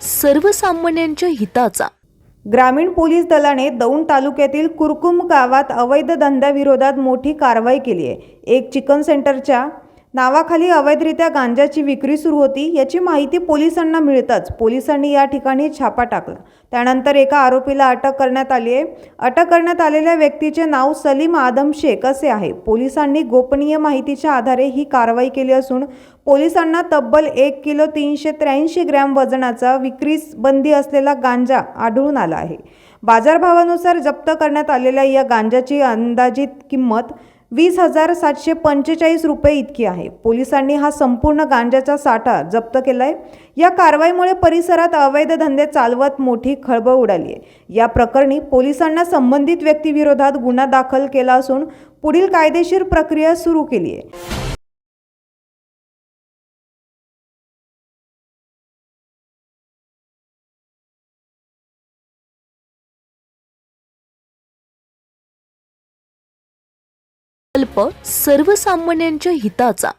सर्वसामान्यांच्या हिताचा. ग्रामीण पोलीस दलाने दौंड तालुक्यातील कुरकुम गावात अवैध धंद्याविरोधात मोठी कारवाई केली आहे. एक चिकन सेंटरच्या नावाखाली अवैधरित्या गांजाची विक्री सुरू होती याची माहिती पोलिसांना मिळताच पोलिसांनी या ठिकाणी छापा टाकला. त्यानंतर एका आरोपीला अटक करण्यात आली आहे. अटक करण्यात आलेल्या व्यक्तीचे नाव सलीम आदम शेख असे आहे. पोलिसांनी गोपनीय माहितीच्या आधारे ही कारवाई केली असून पोलिसांना तब्बल एक किलो तीनशे त्र्याऐंशी ग्रॅम वजनाचा विक्रीस बंदी असलेला गांजा आढळून आला आहे. बाजारभावानुसार जप्त करण्यात आलेल्या या गांजाची अंदाजित किंमत वीस हजार सातशे पंचेचाळीस रुपये इतकी आहे. पोलिसांनी हा संपूर्ण गांजाचा साठा जप्त केलाय. या कारवाईमुळे परिसरात अवैध धंदे चालवत मोठी खळबळ उडाली आहे. या प्रकरणी पोलिसांना संबंधित व्यक्तीविरोधात गुन्हा दाखल केला असून पुढील कायदेशीर प्रक्रिया सुरू केली आहे. सर्वसामान्यांच्या हिताचा.